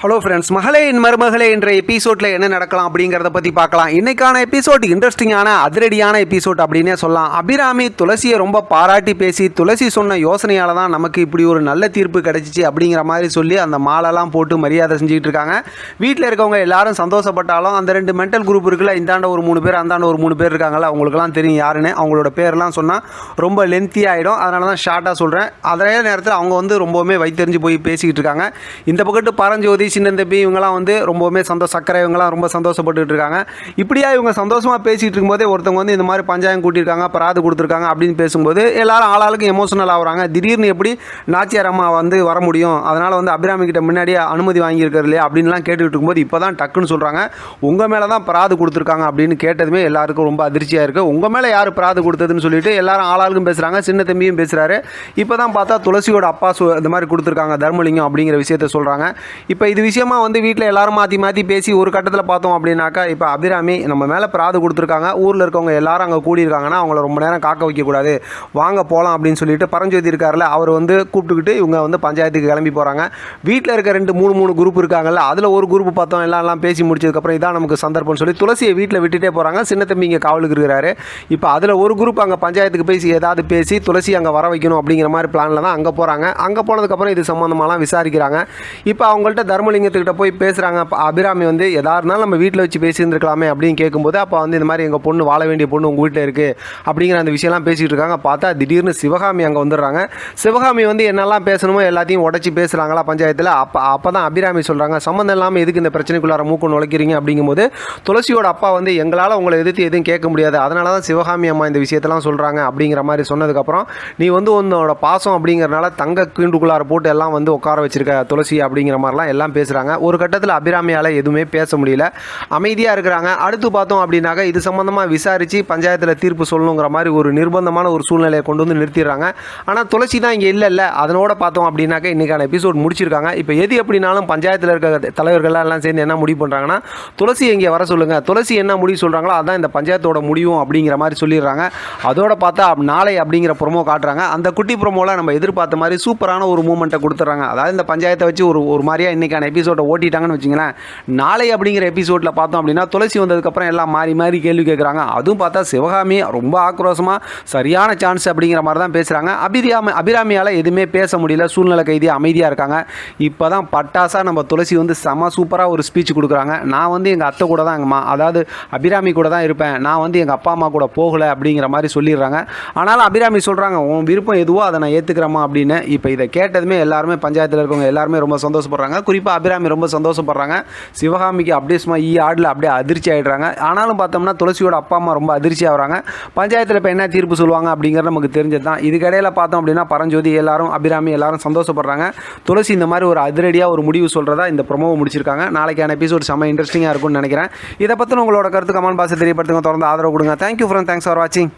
Hello friends மகளே என் மருமகளே என்ற எபிசோடில் என்ன நடக்கலாம் அப்படிங்கிறத பற்றி பார்க்கலாம். இன்னைக்கான எபிசோட் இன்ட்ரெஸ்டிங்கான அதிரடியான எபிசோட் அப்படின்னே சொல்லலாம். அபிராமி துளசியை ரொம்ப பாராட்டி பேசி துளசி சொன்ன யோசனையால் தான் நமக்கு இப்படி ஒரு நல்ல தீர்ப்பு கிடைச்சிச்சு அப்படிங்கிற மாதிரி சொல்லி அந்த மாலைலாம் போட்டு மரியாதை செஞ்சுக்கிட்டு இருக்காங்க. வீட்டில் இருக்கவங்க எல்லாரும் சந்தோஷப்பட்டாலும் அந்த ரெண்டு மென்டல் குரூப் இருக்குல்ல இந்தாண்ட ஒரு மூணு பேர் அந்தாண்ட ஒரு மூணு பேர் இருக்காங்கல்ல அவங்களுக்குலாம் தெரியும் யாருன்னு. அவங்களோட பேர்லாம் சொன்னால் ரொம்ப லென்த்தி ஆகிடும் அதனால தான் ஷார்ட்டாக சொல்கிறேன் அதே நேரத்தில் அவங்க வந்து ரொம்பவுமே வைத்தெறிஞ்சு போய் பேசிக்கிட்டு இருக்காங்க. இந்த பக்கத்து பரஞ்சோதி சின்ன தம்பி இவங்கலாம் வந்து ரொம்பவுமே சந்தோஷ சக்கரை இவங்கலாம் ரொம்ப சந்தோஷப்பட்டுட்டு இருக்காங்க. இப்படியா இவங்க சந்தோஷமாக பேசிகிட்டு இருக்கும்போதே ஒருத்தவங்க வந்து இந்த மாதிரி பஞ்சாயம் கூட்டியிருக்காங்க பராது கொடுத்துருக்காங்க அப்படின்னு பேசும்போது எல்லாரும் ஆளாளுக்கு எமோஷனல் ஆகுறாங்க. திடீர்னு எப்படி நாச்சியார் அம்மா வந்து வர முடியும்? அதனால் வந்து அபிராமி கிட்ட முன்னாடியே அனுமதி வாங்கியிருக்காரு இல்லையா அப்படின்லாம் கேட்டுக்கிட்டு இருக்கும்போது இப்போ தான் டக்குன்னு சொல்கிறாங்க உங்கள் மேலே தான் பராது கொடுத்துருக்காங்க அப்படின்னு கேட்டதுமே எல்லாருக்கும் ரொம்ப அதிர்ச்சியாக இருக்குது உங்கள் மேலே யார் பராது கொடுத்ததுன்னு சொல்லிட்டு எல்லாரும் ஆளாளுக்கும் பேசுகிறாங்க சின்ன தம்பியும் பேசுகிறாரு இப்போ தான் பார்த்தா துளசியோட அப்பா இந்த மாதிரி கொடுத்துருக்காங்க தர்மலிங்கம் அப்படிங்கிற விஷயத்த சொல்கிறாங்க இப்போ இது விஷயமா வந்து வீட்டில் எல்லாரும் மாற்றி மாற்றி பேசி ஒரு கட்டத்தில் பார்த்தோம் அப்படின்னாக்கா இப்போ அபிராமி நம்ம மேலே பிராது கொடுத்துருக்காங்க. ஊரில் இருக்கவங்க எல்லாரும் அங்கே கூடியிருக்காங்கன்னா அவங்கள ரொம்ப நேரம் காக்க வைக்கக்கூடாது. வாங்க போகலாம் அப்படின்னு சொல்லிட்டு பரஞ்சோதி இருக்கார்ல அவர் வந்து கூப்பிட்டுக்கிட்டு இவங்க வந்து பஞ்சாயத்துக்கு கிளம்பி போகிறாங்க வீட்டில் இருக்க ரெண்டு மூணு மூணு குரூப் இருக்காங்கல்ல அதில் ஒரு குரூப் பார்த்தோம். எல்லாம் எல்லாம் பேசி முடிச்சதுக்கப்புறம் இதான் நமக்கு சந்தர்ப்பம்னு சொல்லி துளசியை வீட்டில் விட்டுட்டே போகிறாங்க சின்ன தம்பி இங்கே காவலுக்கு இருக்கிறாரு. இப்போ அதில் ஒரு குரூப் அங்கே பஞ்சாயத்துக்கு பேசி ஏதாவது பேசி துளசி அங்கே வர வைக்கணும் அப்படிங்கிற மாதிரி பிளானில் தான் அங்கே போகிறாங்க அங்கே போனதுக்கப்புறம் இது சம்மந்தமாலாம் விசாரிக்கிறாங்க. இப்போ அவங்கள்ட்ட தர்ம தர்மலிங்கத்துக்கிட்ட போய் பேசுகிறாங்க அப்போ அபிராமி வந்து எதா இருந்தாலும் நம்ம வீட்டில் வச்சு பேசியிருந்துருக்கலாமே அப்படின்னு கேட்கும்போது அப்போ வந்து இந்த மாதிரி எங்கள் பொண்ணு வாழ வேண்டிய பொண்ணு உங்கள் வீட்டில் இருக்குது அப்படிங்கிற அந்த விஷயம்லாம் பேசிகிட்டு இருக்காங்க. பார்த்தா திடீர்னு சிவகாமி அங்கே வந்துடுறாங்க. சிவகாமி வந்து என்னெல்லாம் பேசணுமோ எல்லாத்தையும் உடச்சி பேசுகிறாங்களா பஞ்சாயத்தில்? அப்போ அப்போ தான் அபிராமி சொல்கிறாங்க சம்மந்தம் இல்லாமல் எதுக்கு இந்த பிரச்சனைக்குள்ளார மூக்கு நுழைக்கிறீங்க? அப்படிங்கும்போது துளசியோட அப்பா வந்து எங்களால் உங்களை எதிர்த்து எதுவும் கேட்க முடியாது. அதனால தான் சிவகாமி அம்மா இந்த விஷயத்தெல்லாம் சொல்கிறாங்க அப்படிங்கிற மாதிரி சொன்னதுக்கப்புறம் நீ வந்து உன்னோட பாசம் அப்படிங்கிறனால தங்க கீண்டுக்குள்ளார போட்டு எல்லாம் வந்து உட்கார வச்சிருக்க துளசி அப்படிங்கிற மாதிரிலாம் எல்லாம் பேசுகிறாங்க ஒரு கட்டத்தில் அபிராமியால் எதுவுமே பேச முடியல. அமைதியாக இருக்கிறாங்க. அடுத்து பார்த்தோம் அப்படின்னாக்கா இது சம்மந்தமாக விசாரித்து பஞ்சாயத்தில் தீர்ப்பு சொல்லணுங்கிற மாதிரி ஒரு நிர்பந்தமான ஒரு சூழ்நிலையை கொண்டு வந்து நிறுத்திடுறாங்க. ஆனால் துளசி தான் இங்கே இல்லை இல்லை அதனோட பார்த்தோம் அப்படின்னாக்கா இன்றைக்கான எபிசோட் முடிச்சிருக்காங்க. இப்போ எது எப்படினாலும் பஞ்சாயத்தில் இருக்க தலைவர்கள்லாம் எல்லாம் சேர்ந்து என்ன முடிவு பண்ணுறாங்கன்னா துளசி இங்கே வர சொல்லுங்கள் துளசி என்ன முடிவு சொல்கிறாங்களோ அதான் இந்த பஞ்சாயத்தோட முடிவும் அப்படிங்கிற மாதிரி சொல்லிடுறாங்க. அதோட பார்த்தா நாளை அப்படிங்கிற ப்ரொமோ காட்டுறாங்க. அந்த குட்டி ப்ரொமோவில் நம்ம எதிர்பார்த்த மாதிரி சூப்பரான ஒரு மூமெண்ட்டை கொடுத்துட்றாங்க. அதாவது இந்த பஞ்சாயத்தை வச்சு ஒரு ஒரு மாதிரியாக இன்றைக்கான எபிசோடை ஓட்டிட்டாங்கன்னு வச்சுங்களேன் நாளை அப்படிங்கிற எபிசோடில் பார்த்தோம் அப்படின்னா துளசி வந்ததுக்கப்புறம் எல்லாம் மாறி மாறி கேள்வி கேட்குறாங்க அதுவும் பார்த்தா சிவகாமி ரொம்ப ஆக்ரோஷமாக சரியான சான்ஸ் அப்படிங்கிற மாதிரி தான் பேசுகிறாங்க அபிராமி அபிராமியால் எதுவுமே பேச முடியல. சூழ்நிலை கைதி அமைதியாக இருக்காங்க. இப்போ தான் பட்டாசாக நம்ம துளசி வந்து செம சூப்பராக ஒரு ஸ்பீச் கொடுக்குறாங்க. நான் வந்து எங்கள் அத்தை கூட தான் எங்கம்மா அதாவது அபிராமி கூட தான் இருப்பேன். நான் வந்து எங்கள் அப்பா அம்மா கூட போகலை அப்படிங்கிற மாதிரி சொல்லிடுறாங்க. ஆனாலும் அபிராமி சொல்கிறாங்க உன் விருப்பம் எதுவோ அதை நான் ஏற்றுக்கிறேம்மா அப்படின்னு. இப்போ இதை கேட்டதுமே எல்லாருமே பஞ்சாயத்தில் இருக்கவங்க எல்லாருமே ரொம்ப சந்தோஷப்படுறாங்க. குறிப்பாக அபிராமி ரொம்ப சந்தோஷப்படுறாங்க. சிவகாமிக்கு அப்படியே சும்மா ஈ ஆடில் அப்படியே அதிர்ச்சி ஆகிடுறாங்க ஆனாலும் பார்த்தோம்னா துளசியோட அப்பா அம்மா ரொம்ப அதிர்ச்சி ஆகுறாங்க. பஞ்சாயத்தில் இப்போ என்ன தீர்ப்பு சொல்லுவாங்க அப்படிங்கிறது நமக்கு தெரிஞ்சது தான் இதுக்கிடையில் பார்த்தோம் அப்படின்னா பரஞ்சோதி எல்லாரும் அபிராமி எல்லாரும் சந்தோஷப்படுறாங்க. துளசி இந்த மாதிரி ஒரு அதிரடியாக ஒரு முடிவு சொல்கிறதா இந்த ப்ரொமோவை முடிச்சிருக்காங்க. நாளைக்கான எபிசோட் செம்ம இன்ட்ரெஸ்டிங்காக இருக்கும்னு நினைக்கிறேன். இதை பற்றின உங்களோட கருத்து கமெண்ட் பாக்ஸை தெரியப்படுத்துங்க. தொடர்ந்து ஆதரவு கொடுங்க. தேங்க்யூ ஃப்ரெண்ட் தேங்க்ஸ் ஃபார் வாட்சிங்